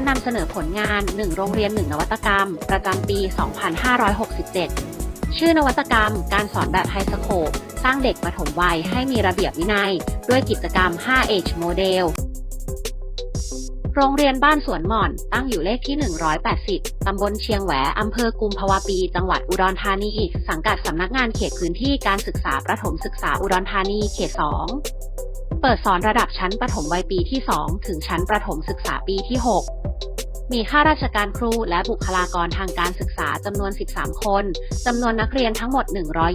การนำเสนอผลงาน 1 โรงเรียน 1 นวัตกรรม ประจำปี 2567 ชื่อนวัตกรรม การสอนแบบไฮสโคปสร้างเด็กปฐมวัยให้มีระเบียบวินัย ด้วยกิจกรรม 5H Model โรงเรียนบ้านสวนหม่อน ตั้งอยู่เลขที่ 180 ตำบลเชียงแหวอำเภอกุมภาวะปี จังหวัดอุดรธานี สังกัดสำนักงานเขตพื้นที่การศึกษาประถมศึกษาอุดรธานีเขต 2 เปิดสอนระดับชั้นประถมวัยปีที่ 2 ถึงชั้นประถมศึกษาปีที่ 6 มีข้าราชการครูและบุคลากรทางการศึกษาจำนวน 13 คน จำนวนนักเรียนทั้งหมด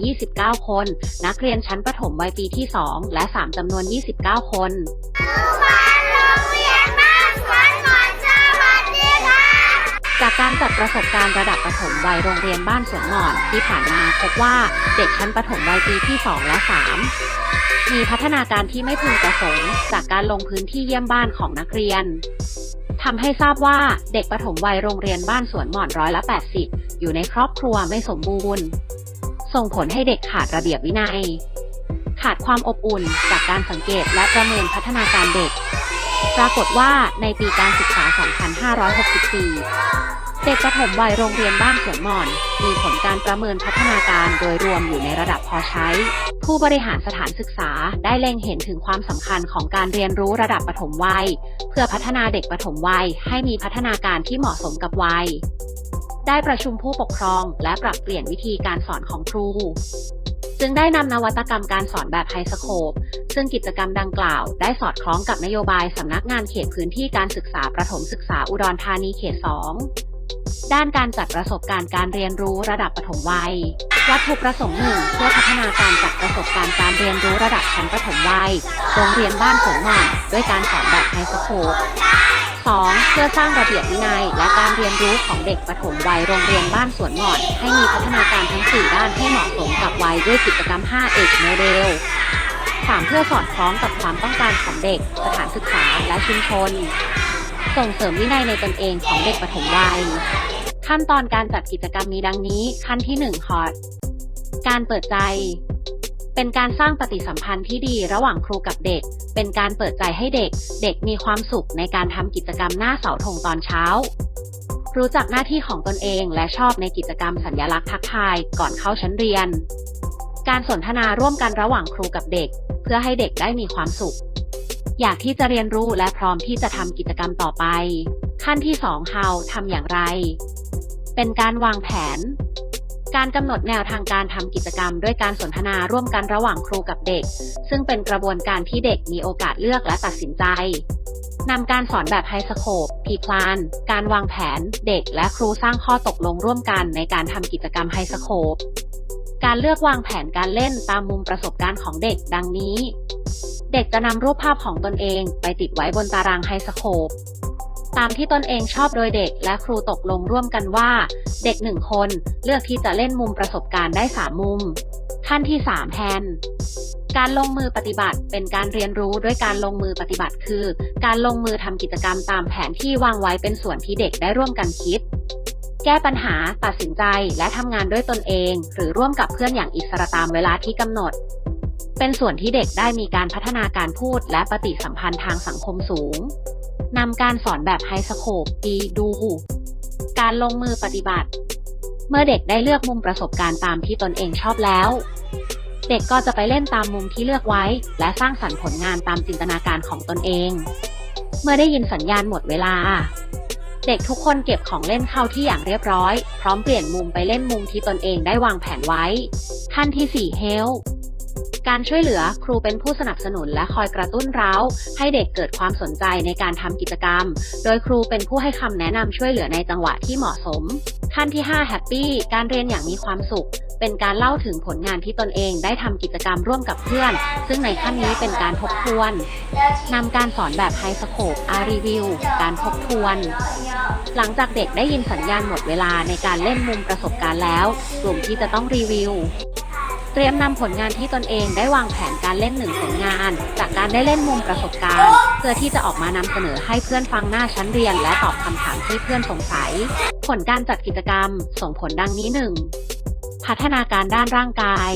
129 คน นักเรียนชั้นประถมวัยปีที่ 2 และ 3จำนวน 29 คน การจัดประสบการณ์ระดับประถมวัยโรงเรียนบ้านสวนหมอนที่ผ่านมาพบว่าเด็กชั้นประถมวัยปีที่ 2 และ 3 มีพัฒนาการที่ไม่พึงประสงค์ จากการลงพื้นที่เยี่ยมบ้านของนักเรียนทำให้ทราบว่าเด็กประถมวัยโรงเรียนบ้านสวนหมอนร้อยละ 80 อยู่ในครอบครัวไม่สมบูรณ์ ส่งผลให้เด็กขาดระเบียบวินัย ขาดความอบอุ่นจากการสังเกตและประเมินพัฒนาการเด็กปรากฏว่าในปีการศึกษา 2564 เด็กประถมวัยโรงเรียนบ้านสวนหม่อน มีผลการประเมินพัฒนาการโดยรวมอยู่ในระดับพอใช้ ผู้บริหารสถานศึกษาได้เล็งเห็นถึงความสำคัญของการเรียนรู้ระดับปฐมวัย เพื่อพัฒนาเด็กปฐมวัยให้มีพัฒนาการที่เหมาะสมกับวัย ได้ประชุมผู้ปกครองและปรับเปลี่ยนวิธีการสอนของครู จึงได้นำนวัตกรรมการสอนแบบไฮสโคปซึ่งกิจกรรมดังกล่าวได้สอดคล้องกับนโยบายสำนักงานเขตพื้นที่การศึกษาประถมศึกษาอุดรธานีเขต 2 ด้านการจัดประสบการณ์การเรียนรู้ระดับปฐมวัย วัตถุประสงค์หนึ่งเพื่อพัฒนาการจัดประสบการณ์การเรียนรู้ระดับชั้นประถมวัย โรงเรียนบ้านสวนหม่อนด้วยการสอนแบบไฮสโคป 2. เพื่อสร้างระเบียบวินัย และการเรียนรู้ของเด็กปฐมวัยโรงเรียนบ้านสวนหม่อนให้มีพัฒนาการทั้ง 4 ด้านให้เหมาะสมกับวัยด้วยกิจกรรม 5 H Model 3. เพื่อสอดคล้องกับความต้องการของเด็ก สถานศึกษาและชุมชน ส่งเสริมวินัยในตนเองของเด็กปฐมวัย ขั้นตอนการจัดกิจกรรมมีดังนี้ ขั้นที่1คอร์ดการเปิดใจ เป็นการสร้างปฏิสัมพันธ์ที่ดีระหว่างครูกับเด็ก เป็นการเปิดใจให้เด็ก เด็กมีความสุขในการทำกิจกรรมหน้าเสาธงตอนเช้า รู้จักหน้าที่ของตนเองและชอบในกิจกรรมสัญญลักษณ์ทักทายก่อนเข้าชั้นเรียน การสนทนาร่วมกันระหว่างครูกับเด็ก เพื่อให้เด็กได้มีความสุข อยากที่จะเรียนรู้และพร้อมที่จะทำกิจกรรมต่อไป ขั้นที่ 2 How ทำอย่างไร เป็นการวางแผน การกำหนดแนวทางการทำกิจกรรม ด้วยการสนทนาร่วมกันระหว่างครูกับเด็ก ซึ่งเป็นกระบวนการที่เด็กมีโอกาสเลือกและตัดสินใจนำการสอนแบบไฮสโคปพีพลาน การวางแผน เด็กและครูสร้างข้อตกลงร่วมกันในการทำกิจกรรมไฮสโคปการเลือกวางแผนการเล่นตามมุมประสบการณ์ของเด็กดังนี้ เด็กจะนำรูปภาพของตนเองไปติดไว้บนตารางไฮสโคป ตามที่ตนเองชอบโดยเด็กและครูตกลงร่วมกันว่า เด็กหนึ่งคนเลือกที่จะเล่นมุมประสบการณ์ได้3มุม ขั้นที่3แทนการลงมือปฏิบัติเป็นการเรียนรู้ด้วยการลงมือปฏิบัติคือ การลงมือทำกิจกรรมตามแผนที่วางไว้เป็นส่วนที่เด็กได้ร่วมกันคิด แก้ปัญหา ตัดสินใจ และทำงานด้วยตนเอง หรือร่วมกับเพื่อนอย่างอิสระตามเวลาที่กำหนด เป็นส่วนที่เด็กได้มีการพัฒนาการพูดและปฏิสัมพันธ์ทางสังคมสูง นำการสอนแบบไฮสโคปดีดู การลงมือปฏิบัติ เมื่อเด็กได้เลือกมุมประสบการณ์ตามที่ตนเองชอบแล้ว เด็กก็จะไปเล่นตามมุมที่เลือกไว้ และสร้างสรรค์ผลงานตามจินตนาการของตนเอง เมื่อได้ยินสัญญาณหมดเวลา เด็กทุกคนเก็บของเล่นเข้าที่อย่างเรียบร้อย พร้อมเปลี่ยนมุมไปเล่นมุมที่ตนเองได้วางแผนไว้ ขั้นที่4 Help การช่วยเหลือครูเป็นผู้สนับสนุนและคอยกระตุ้นเร้า ให้เด็กเกิดความสนใจในการทำกิจกรรม โดยครูเป็นผู้ให้คำแนะนำช่วยเหลือในจังหวะที่เหมาะสม ขั้นที่5 Happy การเรียนอย่างมีความสุข เป็นการเล่าถึงผลงานที่ตนเองได้ทำกิจกรรมร่วมกับเพื่อน ซึ่งในขั้นนี้เป็นการทบทวนนำการสอนแบบไฮสโคปอารีวิว การทบทวน หลังจากเด็กได้ยินสัญญาณหมดเวลาในการเล่นมุมประสบการณ์แล้ว กลุ่มที่จะต้องรีวิว เตรียมนำผลงานที่ตนเองได้วางแผนการเล่นหนึ่งผลงาน จากการได้เล่นมุมประสบการณ์ เพื่อที่จะออกมานำเสนอให้เพื่อนฟังหน้าชั้นเรียน และตอบคำถามที่เพื่อนสงสัย ผลการจัดกิจกรรม ส่งผลดังนี้หนึ่งพัฒนาการด้านร่างกาย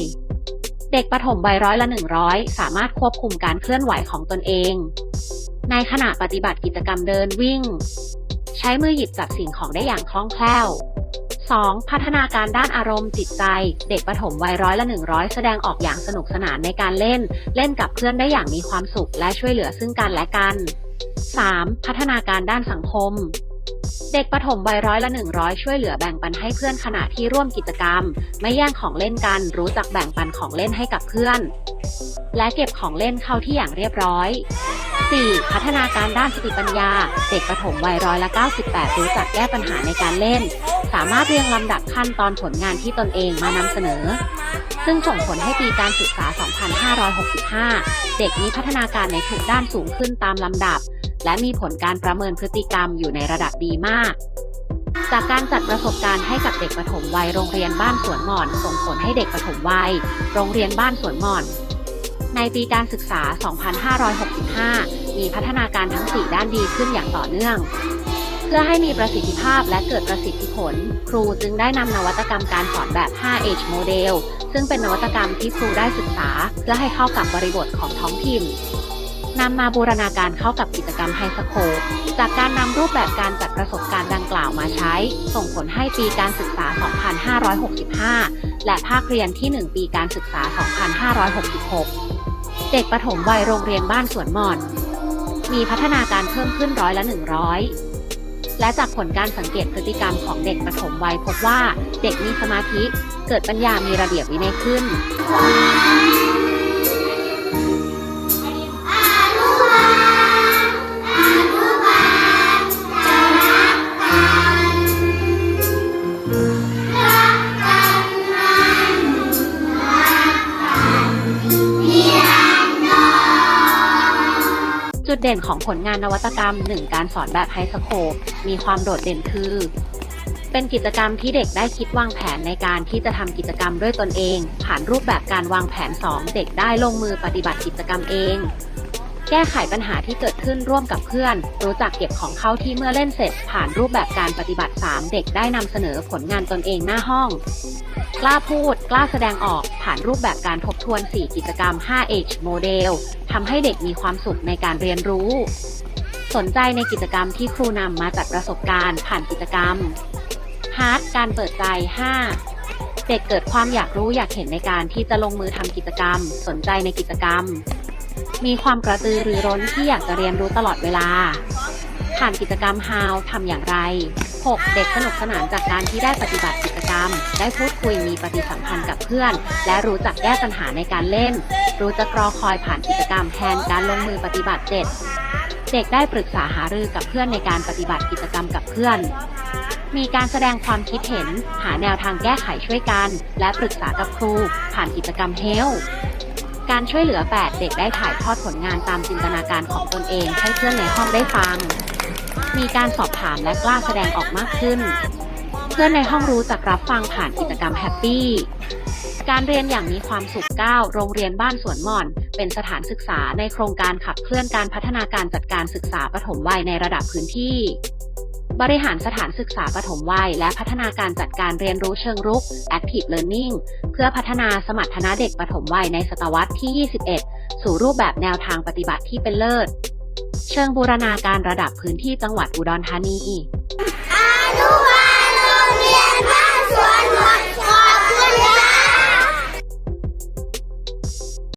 เด็กปฐมวัยร้อยละ100สามารถควบคุมการเคลื่อนไหวของตนเอง ในขณะปฏิบัติกิจกรรมเดินวิ่ง ใช้มือหยิบจับสิ่งของได้อย่างคล่องแคล่ว 2. พัฒนาการด้านอารมณ์จิตใจ เด็กประถมวัยร้อยละ 100 แสดงออกอย่างสนุกสนานในการเล่น เล่นกับเพื่อนได้อย่างมีความสุขและช่วยเหลือซึ่งกันและกัน 3. พัฒนาการด้านสังคม เด็กประถมวัยร้อยละ 100 ช่วยเหลือแบ่งปันให้เพื่อนขณะที่ร่วมกิจกรรม ไม่แย่งของเล่นกันรู้จักแบ่งปันของเล่นให้กับเพื่อน และเก็บของเล่นเข้าที่อย่างเรียบร้อย 4. พัฒนาการด้านสติปัญญา เด็กประถมวัยร้อยละ 98 รู้จักแก้ปัญหาในการเล่น สามารถเรียงลำดับขั้นตอนผลงานที่ตนเองมานำเสนอ ซึ่งส่งผลให้ปีการศึกษา 2565 เด็กมีพัฒนาการในทุกด้านสูงขึ้นตามลำดับ และมีผลการประเมินพฤติกรรมอยู่ในระดับดีมาก จากการจัดประสบการณ์ให้กับเด็กประถมวัยโรงเรียนบ้านสวนหมอน ส่งผลให้เด็กประถมวัย โรงเรียนบ้านสวนหมอน ในปีการศึกษา 2565 มีพัฒนาการทั้ง 4 ด้านดีขึ้นอย่างต่อเนื่องเพื่อให้มีประสิทธิภาพและเกิดประสิทธิผล ครูจึงได้นำนวัตกรรมการสอนแบบ 5H โมเดลซึ่งเป็นนวัตกรรมที่ครูได้ศึกษา เพื่อให้เข้ากับบริบทของท้องถิ่น นำมาบูรณาการเข้ากับกิจกรรมไฮสโคปจากการนำรูปแบบการจัดประสบการณ์ดังกล่าวมาใช้ ส่งผลให้ปีการศึกษา 2565 และภาคเรียนที่ 1 ปีการศึกษา 2566 เด็กประถมวัยโรงเรียนบ้านสวนหม่อน มีพัฒนาการเพิ่มขึ้นร้อยละ 100และจากผลการสังเกตพฤติกรรมของเด็กประถมวัยพบว่าเด็กมีสมาธิ เกิดปัญญามีระเบียบวินัยขึ้น ดเด่นของผลงานนวัตกรรม 1 การสอนแบบไฮสโคปมีความโดดเด่นคือ เป็นกิจกรรมที่เด็กได้คิดวางแผนในการที่จะทำกิจกรรมด้วยตนเอง ผ่านรูปแบบการวางแผน 2 เด็กได้ลงมือปฏิบัติกิจกรรมเอง แก้ไขปัญหาที่เกิดขึ้นร่วมกับเพื่อน รู้จักเก็บของเข้าที่เมื่อเล่นเสร็จ ผ่านรูปแบบการปฏิบัติ 3 เด็กได้นำเสนอผลงานตนเองหน้าห้อง กล้าพูด กล้าแสดงออกผ่านรูปแบบการทบทวน 4 กิจกรรม 5H โมเดลทำให้เด็กมีความสุขในการเรียนรู้ สนใจในกิจกรรมที่ครูนำมาจัดประสบการณ์ผ่านกิจกรรมฮาร์ดการเปิดใจ 5 เด็กเกิดความอยากรู้อยากเห็นในการที่จะลงมือทำกิจกรรม สนใจในกิจกรรม มีความกระตือรือร้นที่อยากจะเรียนรู้ตลอดเวลา ผ่านกิจกรรม How ทำอย่างไร 6. เด็กสนุกสนานจากการที่ได้ปฏิบัติกิจ กรรม ได้พูดคุยมีปฏิสัมพันธ์กับเพื่อน และรู้จักแก้ปัญหาในการเล่น รู้จักรอคอยผ่านกิจกรรมแทนการลงมือปฏิบัติ 7. เด็กได้ปรึกษาหารือกับเพื่อนในการปฏิบัติกิจกรรมกับเพื่อน มีการแสดงความคิดเห็น หาแนวทางแก้ไขช่วยกัน และปรึกษากับครู ผ่านกิจกรรมเฮลการช่วยเหลือ 8 เด็กได้ถ่ายทอดผลงานตามจินตนาการของตนเองให้เพื่อนในห้องได้ฟัง มีการสอบถามและกล้าแสดงออกมากขึ้น พื่อนในห้องรู้จักรับฟังผ่านกิจกรรมแฮปปี้ การเรียนอย่างมีความสุข9โรงเรียนบ้านสวนหม่อน เป็นสถานศึกษาในโครงการขับเคลื่อนการพัฒนาการจัดการศึกษาปฐมวัยในระดับพื้นที่ บริหารสถานศึกษาปฐมวัย และพัฒนาการจัดการเรียนรู้เชิงรุก Active Learning เพื่อพัฒนาสมรรถนะเด็กปฐมวัยในศตวรรษที่ 21 สู่รูปแบบแนวทางปฏิบัติที่เป็นเลิศ เชิงบูรณาการระดับพื้นที่จังหวัดอุดรธานี